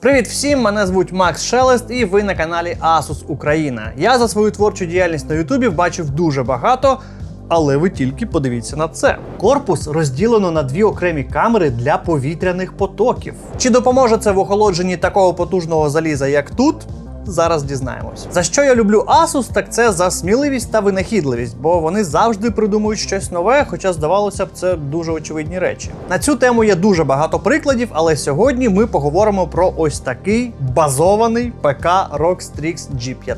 Привіт всім! Мене звуть Макс Шелест, і ви на каналі Asus Україна. Я за свою творчу діяльність на Ютубі бачив дуже багато. Але ви тільки подивіться на це. Корпус розділено на дві окремі камери для повітряних потоків. Чи допоможе це в охолодженні такого потужного заліза, як тут? Зараз дізнаємось. За що я люблю Asus, так це за сміливість та винахідливість, бо вони завжди придумують щось нове, хоча здавалося б, це дуже очевидні речі. На цю тему є дуже багато прикладів, але сьогодні ми поговоримо про ось такий базований ПК ROG Strix G15.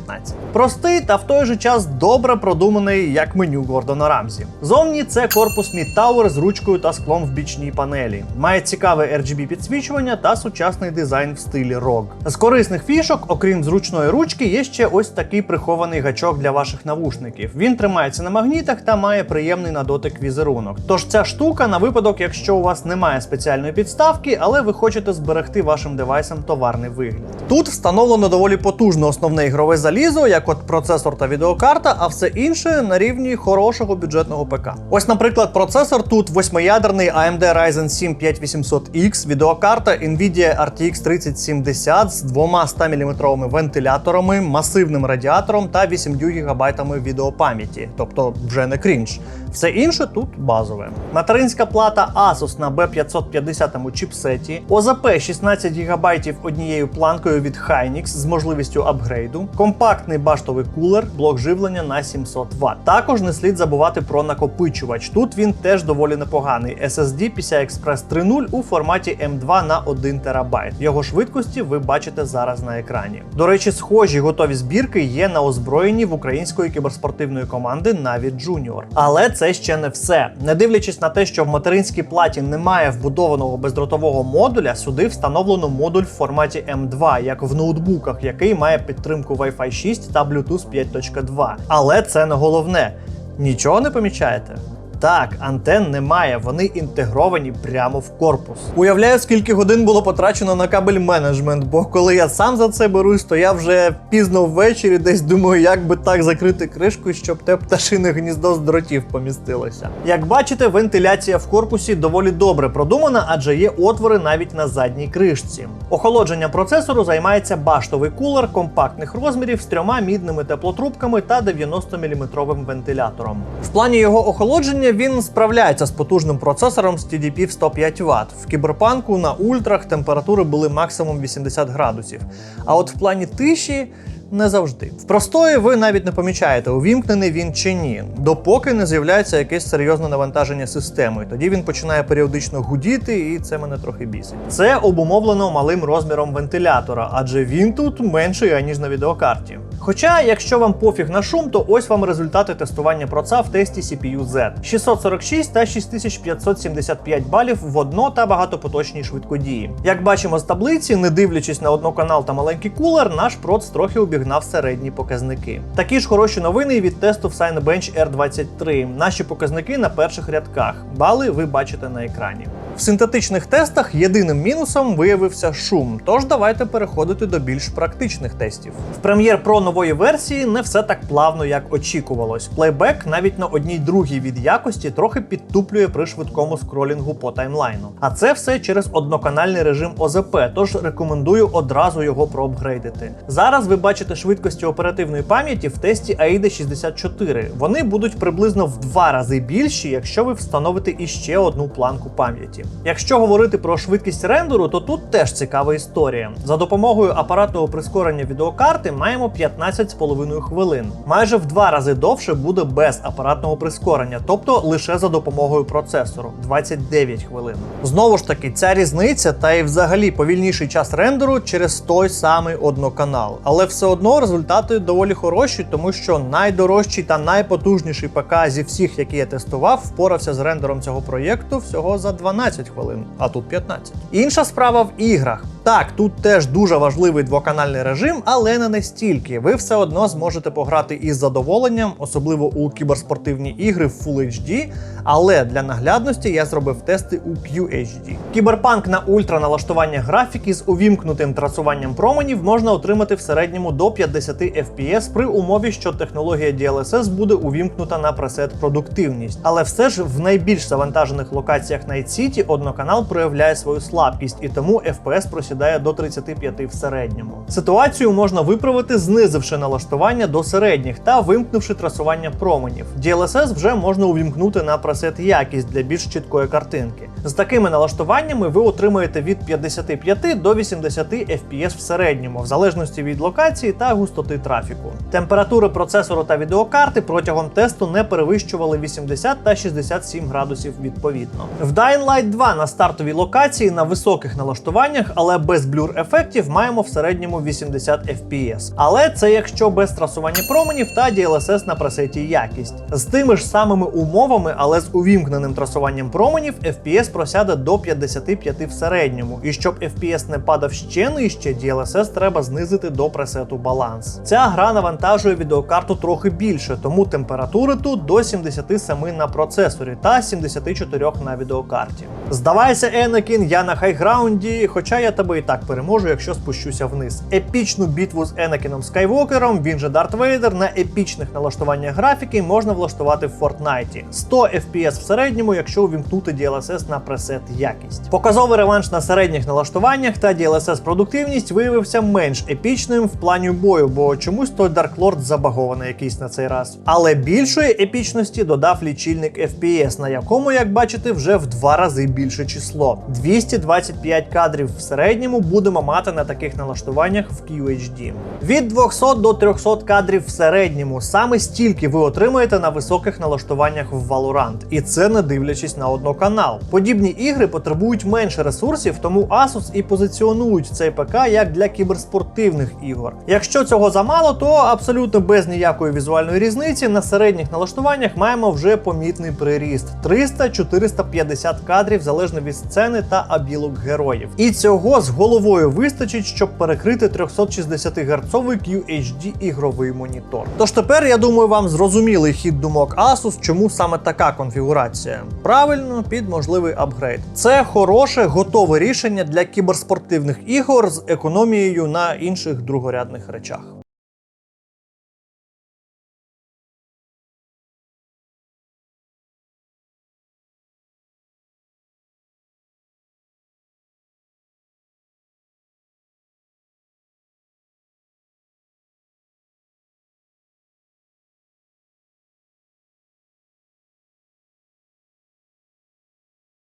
Простий та в той же час добре продуманий як меню Гордона Рамзі. Зовні це корпус Mid Tower з ручкою та склом в бічній панелі. Має цікаве RGB підсвічування та сучасний дизайн в стилі ROG. З корисних фішок, окрім зручної ручки, є ще ось такий прихований гачок для ваших навушників. Він тримається на магнітах та має приємний на дотик візерунок. Тож ця штука на випадок, якщо у вас немає спеціальної підставки, але ви хочете зберегти вашим девайсам товарний вигляд. Тут встановлено доволі потужне основне ігрове залізо, як от процесор та відеокарта, а все інше на рівні хорошого бюджетного ПК. Ось, наприклад, процесор тут восьмиядерний AMD Ryzen 7 5800X, відеокарта Nvidia RTX 3070 з двома 100 мм вентиляторами, масивним радіатором та 8 ГБ відеопам'яті, тобто вже не крінж. Все інше тут базове. Материнська плата Asus на B550 чіпсеті, ОЗП 16 ГБ однією планкою від Hynix з можливістю апгрейду, компактний баштовий кулер, блок живлення на 700 Вт. Також не слід забувати про накопичувач. Тут він теж доволі непоганий. SSD PCI Express 3.0 у форматі M2 на 1 ТБ. Його швидкості ви бачите зараз на екрані. До речі, схожі готові збірки є на озброєнні в української кіберспортивної команди Navy Junior. Але це ще не все. Не дивлячись на те, що в материнській платі немає вбудованого бездротового модуля, сюди встановлено модуль в форматі M2, як в ноутбуках, який має підтримку Wi-Fi 6 та Bluetooth 5.2. Але це не головне. Нічого не помічаєте? Так, антен немає, вони інтегровані прямо в корпус. Уявляю, скільки годин було потрачено на кабель менеджмент, бо коли я сам за це берусь, то я вже пізно ввечері десь думаю, як би так закрити кришку, щоб те пташине гніздо з дротів помістилося. Як бачите, вентиляція в корпусі доволі добре продумана, адже є отвори навіть на задній кришці. Охолодження процесору займається баштовий кулер компактних розмірів з трьома мідними теплотрубками та 90-мм вентилятором. В плані його охолодження він справляється з потужним процесором з TDP в 105 Вт. В кіберпанку на ультрах температури були максимум 80 градусів. А от в плані тиші. Не завжди. В простої ви навіть не помічаєте, увімкнений він чи ні, допоки не з'являється якесь серйозне навантаження системи. Тоді він починає періодично гудіти, і це мене трохи бісить. Це обумовлено малим розміром вентилятора, адже він тут менший аніж на відеокарті. Хоча, якщо вам пофіг на шум, то ось вам результати тестування проца в тесті CPU Z. 646 та 6575 балів в одно та багатопоточній швидкодії. Як бачимо з таблиці, не дивлячись на одноканал та маленький кулер, наш проц трохи обігнав середні показники. Такі ж хороші новини від тесту в Cinebench R23. Наші показники на перших рядках. Бали ви бачите на екрані. В синтетичних тестах єдиним мінусом виявився шум, тож давайте переходити до більш практичних тестів. В Premiere Pro нової версії не все так плавно, як очікувалось. Плейбек навіть на одній другій від якості трохи підтуплює при швидкому скролінгу по таймлайну. А це все через одноканальний режим ОЗП, тож рекомендую одразу його проапгрейдити. Зараз ви бачите швидкості оперативної пам'яті в тесті AIDA 64. Вони будуть приблизно в два рази більші, якщо ви встановите іще одну планку пам'яті. Якщо говорити про швидкість рендеру, то тут теж цікава історія. За допомогою апаратного прискорення відеокарти маємо 15,5 хвилин. Майже в два рази довше буде без апаратного прискорення, тобто лише за допомогою процесору 29 хвилин. Знову ж таки, ця різниця та й взагалі повільніший час рендеру через той самий одноканал. Але все одно результати доволі хороші, тому що найдорожчий та найпотужніший ПК зі всіх, які я тестував, впорався з рендером цього проєкту всього за 12 хвилин, а тут 15. Інша справа в іграх. Так, тут теж дуже важливий двоканальний режим, але не настільки. Ви все одно зможете пограти із задоволенням, особливо у кіберспортивні ігри в Full HD. Але для наглядності я зробив тести у QHD. Кіберпанк на ультра налаштування графіки з увімкнутим трасуванням променів можна отримати в середньому до 50 FPS при умові, що технологія DLSS буде увімкнута на пресет продуктивність. Але все ж в найбільш завантажених локаціях Night City одноканал проявляє свою слабкість і тому FPS просідає сідає до 35 в середньому. Ситуацію можна виправити, знизивши налаштування до середніх та вимкнувши трасування променів. DLSS вже можна увімкнути на пресет якість для більш чіткої картинки. З такими налаштуваннями ви отримаєте від 55 до 80 FPS в середньому, в залежності від локації та густоти трафіку. Температури процесору та відеокарти протягом тесту не перевищували 80 та 67 градусів відповідно. В Dying Light 2 на стартовій локації на високих налаштуваннях, але без блюр ефектів, маємо в середньому 80 FPS. Але це якщо без трасування променів та DLSS на пресеті якість. З тими ж самими умовами, але з увімкненим трасуванням променів, FPS просяде до 55 в середньому. І щоб FPS не падав ще нижче, DLSS треба знизити до пресету баланс. Ця гра навантажує відеокарту трохи більше, тому температури тут до 77 на процесорі та 74 на відеокарті. Здавайся, Енакін, я на хайграунді, хоча я тебе і так переможу, якщо спущуся вниз. Епічну битву з Енакіном Скайвокером, він же Дарт Вейдер, на епічних налаштуваннях графіки можна влаштувати в Фортнайті. 100 FPS в середньому, якщо увімкнути DLSS на пресет якість. Показовий реванш на середніх налаштуваннях та DLSS продуктивність виявився менш епічним в плані бою, бо чомусь той Dark Lord забагований якийсь на цей раз. Але більшої епічності додав лічильник FPS, на якому, як бачите, вже в два рази більше число. 225 кадрів в середньому будемо мати на таких налаштуваннях в QHD. Від 200 до 300 кадрів в середньому. Саме стільки ви отримаєте на високих налаштуваннях в Valorant. І це не дивлячись на одноканал. Подібні ігри потребують менше ресурсів, тому Asus і позиціонують цей ПК як для кіберспортивних ігор. Якщо цього замало, то абсолютно без ніякої візуальної різниці на середніх налаштуваннях маємо вже помітний приріст 300-450 кадрів залежно від сцени та абілок героїв. І цього з головою вистачить, щоб перекрити 360 герцовий QHD ігровий монітор. Тож тепер я думаю, вам зрозумілий хід думок Asus, чому саме така конфігурація. Правильно, під можливий апгрейд. Це хороше, готове рішення для кіберспортивних ігор з економією на інших другорядних речах.